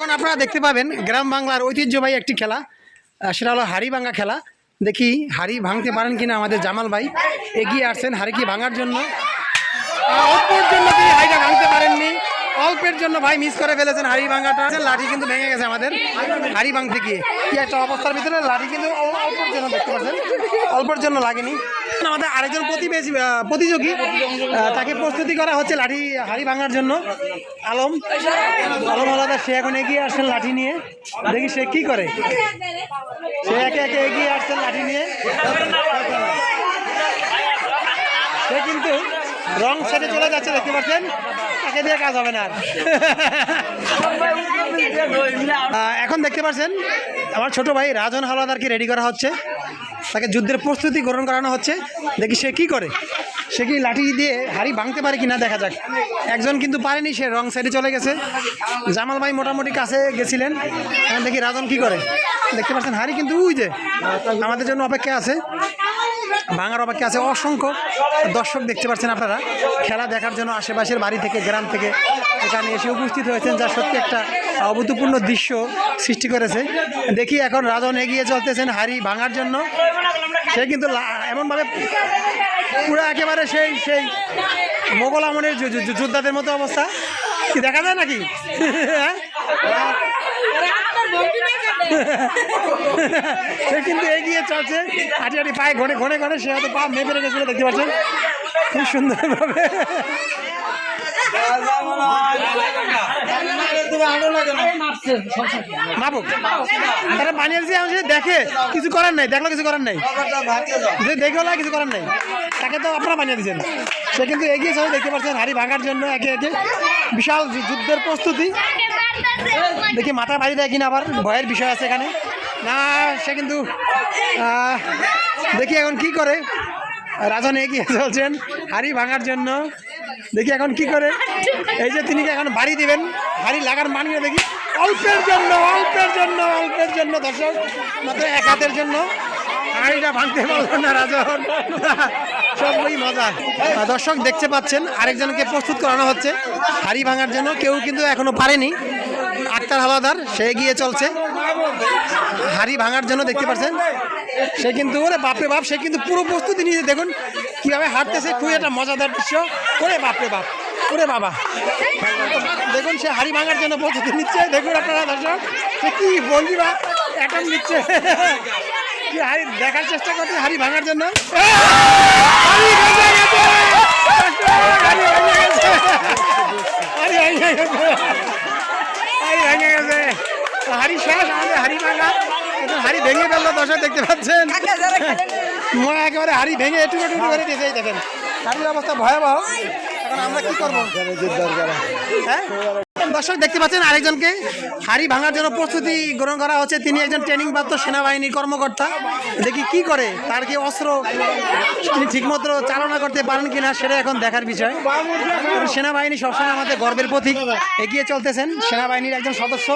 এখন আপনারা দেখতে পাবেন গ্রাম বাংলার ঐতিহ্যবাহী একটি খেলা সেটা হলো হাড়ি ভাঙা খেলা। দেখি হাড়ি ভাঙতে পারেন কিনা আমাদের জামাল ভাই। এগিয়ে আসছেন হাড়ি কি ভাঙার জন্য। অল্পের জন্য তিনি হাড়িটা ভাঙতে পারেননি। অল্পের জন্য ভাই মিস করে ফেলেছেন হাড়ি ভাঙাটা। লাঠি কিন্তু ভেঙে গেছে আমাদের হাড়ি ভাঙতে গিয়ে। কি একটা অবস্থার ভিতরে লাঠি কিন্তু অল্পের জন্য দেখতে পাচ্ছেন। অল্পের জন্য লাগেনি। আমাদের আরেকজন প্রতিবেশী প্রতিযোগী তাকে প্রস্তুতি করা হচ্ছে লাঠি, হাড়ি ভাঙার জন্য। আলম আলম আলাদা, সে এখন এগিয়ে আসছেন লাঠি নিয়ে। দেখি সে কি করে। সে একে একে এগিয়ে আসছেন লাঠি নিয়ে। সে কিন্তু রং সাইডে চলে যাচ্ছে, দেখতে পাচ্ছেন? তাকে দিয়ে কাজ হবে না। এখন দেখতে পাচ্ছেন, আমার ছোট ভাই রাজন হাওলাদারকে রেডি করা হচ্ছে। তাকে যুদ্ধের প্রস্তুতি গ্রহণ করানো হচ্ছে। দেখি সে কি করে। সে কি লাঠি দিয়ে হাড়ি ভাঙতে পারে কিনা দেখা যাক। একজন কিন্তু পারেনি, সে রং সাইডে চলে গেছে। জামাল ভাই মোটামুটি কাছে গেছিলেন। দেখি রাজন কি করে। দেখতে পাচ্ছেন, হাড়ি কিন্তু উই যে, আমাদের জন্য অপেক্ষা আছে। ভাঙার অপেক্ষা আছে অসংখ্য দর্শক দেখতে পাচ্ছেন আপনারা। খেলা দেখার জন্য আশেপাশের বাড়ি থেকে, গ্রাম থেকে এখানে এসে উপস্থিত হয়েছেন, যা সত্যি একটা অভূতপূর্ণ দৃশ্য সৃষ্টি করেছে। দেখি এখন রাজন এগিয়ে চলতেছেন হাড়ি ভাঙার জন্য। সে কিন্তু এমনভাবে পুরো একেবারে সেই সেই মোগল যু- যোদ্ধাদের মতো অবস্থা। কি দেখা যায় নাকি? হ্যাঁ? সে কিন্তু এগিয়ে চলছে। হাঁটি হাঁটি পায়ে ঘনে ঘনে ঘনে সে হয়তো পা মেপে রেখেছিল, দেখতে পাচ্ছেন? খুব সুন্দরভাবে। তারা আমি দেখে কিছু করার নাই দেখল কিছু করার নাই। যে দেখে হলো কিছু করার নাই। তাকে তো আপনারা বানিয়ে দিয়েছেন সে কিন্তু এগিয়ে চলে দেখতে পাচ্ছেন হাড়ি ভাঙার জন্য একে একে বিশাল যুদ্ধের প্রস্তুতি। দেখি মাথা বাড়ি দেয় কিনা আবার ভয়ের বিষয় আছে এখানে। না সে কিন্তু আহ, দেখি এখন কি করে। রাজন এগিয়ে চলছেন হাড়ি ভাঙার জন্য। দেখি এখন কি করে। এই যে তিনি এখন বাড়ি দিবেন। হাড়ি লাগার মানিয়ে দেখি। অল্পের জন্য অল্পের জন্য অল্পের জন্য দর্শক। মাত্র এক হাতের জন্য। হাড়িটা ভাঙতে পারল না রাজন। সবই মজা। দর্শক দেখতে পাচ্ছেন, আরেকজনকে প্রস্তুত করানো হচ্ছে। হাড়ি ভাঙার জন্য কেউ কিন্তু এখনও পারেনি। আক্তার হাওলাদার, সে এগিয়ে চলছে। হাড়ি ভাঙার জন্য দেখতে পাচ্ছেন। সে কিন্তু বাপরে বাপ, সে কিন্তু পুরো প্রস্তুতি নিয়ে দেখুন। কীভাবে হাঁটতেছে, খুবই একটা মজাদার দৃশ্য। ওরে বাপরে বাপ, ওরে বাবা। দেখুন, সে হাড়ি ভাঙার জন্য প্রস্তুতি নিচ্ছে। দেখুন আপনারা দর্শক, সে কি ভঙ্গিমা এখন নিচ্ছে। কি হাড়ি দেখার চেষ্টা করছে হাড়ি ভাঙার জন্য? হাড়ি হাড়ি শেষ আমাদের হাড়ি ভাঙা হাড়ি ভেঙে। ফেলল দর্শক, দেখতে পাচ্ছেন। মনে একেবারে হাড়ি ভেঙে একটু একটু করে দিয়েছে দেখেন। হাড়ির অবস্থা ভয়াবহ। এখন আমরা কি করব? হ্যাঁ? দর্শক, দেখতে পাচ্ছেন আরেকজনকে হাড়ি ভাঙার জন্য প্রস্তুতি গ্রহণ করা হচ্ছে। তিনি একজন ট্রেনিং প্রাপ্ত সেনাবাহিনীর কর্মকর্তা। দেখি কি করে? তার কি অস্ত্র তিনি ঠিকমতো চালনা করতে পারেন কিনা সেটা এখন দেখার বিষয়। সেনাবাহিনী সবসময় আমাদের গর্বের প্রতীক। এগিয়ে চলতেছেন সেনাবাহিনীর একজন সদস্য।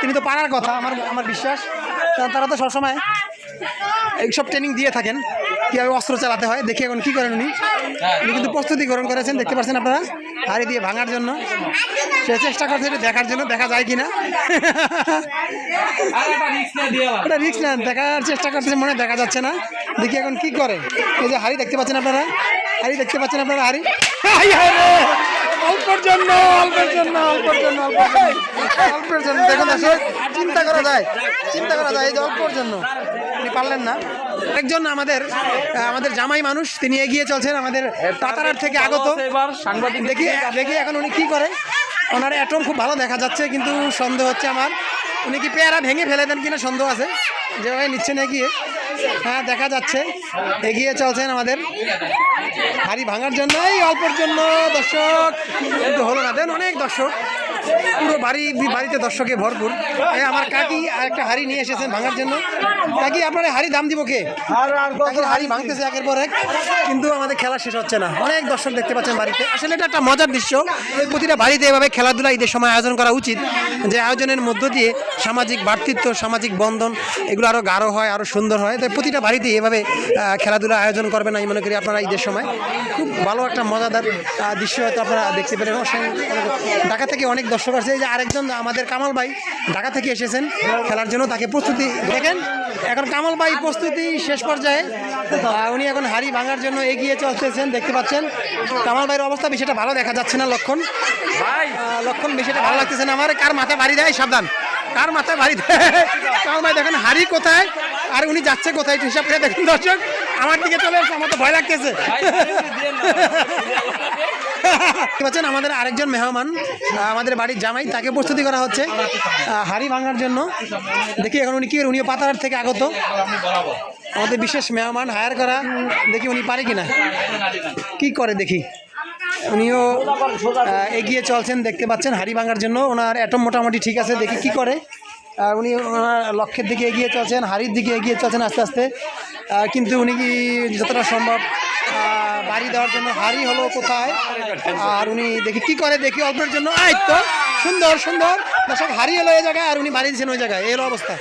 তিনি তো পারার কথা, আমার আমার বিশ্বাস। তারা তো সবসময় এইসব ট্রেনিং দিয়ে থাকেন, কীভাবে অস্ত্র চালাতে হয়, দেখি এখন কী করেন উনি। উনি কিন্তু প্রস্তুতি গ্রহণ করেছেন, দেখতে পাচ্ছেন আপনারা, হাড়ি দিয়ে ভাঙার জন্য। সে চেষ্টা করছে এটা দেখার জন্য, দেখা যায় কিনা। ওটা রিক্স নেন, দেখার চেষ্টা করছে মনে দেখা যাচ্ছে না। দেখি এখন কি করে। এই যে হাড়ি দেখতে পাচ্ছেন আপনারা? হাড়ি দেখতে পাচ্ছেন আপনারা, হাড়ি! অল্পের জন্য অল্পের জন্য অল্পের জন্য অল্পের জন্য। অল্পের জন্য দেখুন চিন্তা করা যায় চিন্তা করা যায় এই যে অল্পের জন্য। আপনি পারলেন না। একজন আমাদের আমাদের জামাই মানুষ তিনি এগিয়ে চলছেন আমাদের তাতারার থেকে আগত। সাংবাদিক দেখি দেখি এখন উনি কি করে। ওনার অ্যাটম খুব ভালো দেখা যাচ্ছে কিন্তু সন্দেহ হচ্ছে আমার। উনি কি পেয়ারা ভেঙে ফেলে দেন কিনা সন্দেহ আছে? যেভাবে নিচ্ছেন এগিয়ে। হ্যাঁ দেখা যাচ্ছে। এগিয়ে চলছেন আমাদের। হাড়ি ভাঙার জন্য এই অল্পের জন্য দর্শক। কিন্তু হলো না দেন অনেক দর্শক। পুরো বাড়ি বাড়িতে দর্শকে ভরপুর। আমার কাকি আর একটা হাড়ি নিয়ে এসেছেন ভাঙার জন্য। কাকি আপনার হাড়ি দাম দিব কে? হাড়ি ভাঙতেছে একের পর এক কিন্তু আমাদের খেলা শেষ হচ্ছে না। অনেক দর্শক দেখতে পাচ্ছেন বাড়িতে। আসলে এটা একটা মজার দৃশ্য। প্রতিটা বাড়িতে এভাবে খেলাধুলা ঈদের সময় আয়োজন করা উচিত যে আয়োজনের মধ্য দিয়ে সামাজিক ভ্রাতৃত্ব সামাজিক বন্ধন এগুলো আরও গাঢ় হয় আরও সুন্দর হয়। তাই প্রতিটা বাড়িতে এভাবে খেলাধুলা আয়োজন করবেন আমি মনে করি আপনারা ঈদের সময়। খুব ভালো একটা মজাদার দৃশ্য হয়তো আপনারা দেখতে পেলেন। ঢাকা থেকে অনেক দর্শক আছে এই যে আরেকজন আমাদের কামাল ভাই ঢাকা থেকে এসেছেন খেলার জন্য তাকে প্রস্তুতি দেখেন। এখন কামাল ভাই প্রস্তুতি শেষ পর্যায়ে উনি এখন হাড়ি ভাঙার জন্য এগিয়ে চলতেছেন দেখতে পাচ্ছেন। কামাল ভাইয়ের অবস্থা বিষয়টা ভালো দেখা যাচ্ছে না লক্ষণ। ভাই। লক্ষণ বিষয়টা ভালো লাগতেছে না আমার। কার মাথায় বাড়ি দেয়? সাবধান। কার মাথায় বাড়ি দেয়? কামাল ভাই দেখেন হাড়ি কোথায় আর উনি যাচ্ছে কোথায় হিসাব করে দেখুন দর্শক। আমার দিকে চলে এসছে আমার তো ভয় লাগতেছে। পাচ্ছেন, আমাদের আরেকজন মেহমান আমাদের বাড়ির জামাই, তাকে প্রস্তুতি করা হচ্ছে হাড়ি ভাঙার জন্য। দেখি এখন উনি কি, উনিও পাতার থেকে আগত। আমাদের বিশেষ মেহমান হায়ার করা, দেখি উনি পারে কিনা। কি করে দেখি? উনিও এগিয়ে চলছেন, দেখতে পাচ্ছেন হাড়ি ভাঙার জন্য। ওনার অ্যাটম মোটামুটি ঠিক আছে, দেখি কি করে। উনি ওনার লক্ষ্যের দিকে এগিয়ে চলছেন হারির দিকে এগিয়ে চলছেন আস্তে আস্তে। কিন্তু উনি কি যতটা সম্ভব বাড়ি দেওয়ার জন্য হারি হলো কোথায়? আর উনি দেখি কি করে দেখি অল্পের জন্য। আয় তো, সুন্দর সুন্দর। দর্শক হারিয়ে এলো এই জায়গায় আর উনি বাড়ি দিয়েছেন ওই জায়গায়। এলো অবস্থা।